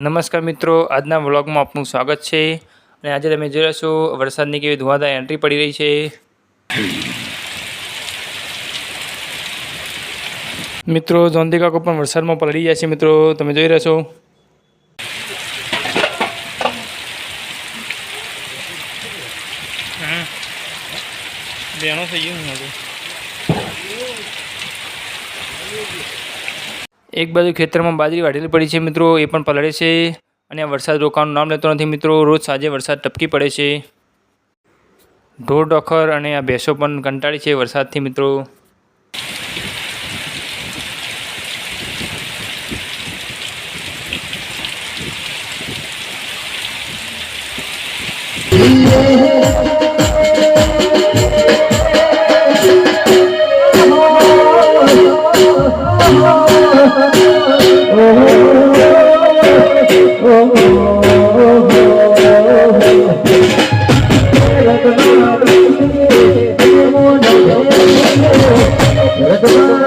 નમસ્કાર મિત્રો, આજના વ્લોગમાં આપનું સ્વાગત છે. અને આજે તમે જોઈ રહ્યા છો, વરસાદની કેવી ધુવાધાર એન્ટ્રી પડી રહી છે. મિત્રો જોંધી કાકો પણ વરસાદમાં પલળી જાય છે મિત્રો, તમે જોઈ રહ્યા છો. થઈ ગયું એક બાજુ ખેતરમાં બાજરી વાઢેલી પડી છે મિત્રો એ પણ પલળે છે અને વરસાદ રોકાવાનું નામ લેતો નથી મિત્રો રોજ સાંજે વરસાદ ટપકી પડે છે ઢોર ડોખર અને આ ભેંસો પણ કંટાળી છે વરસાદથી મિત્રો રતન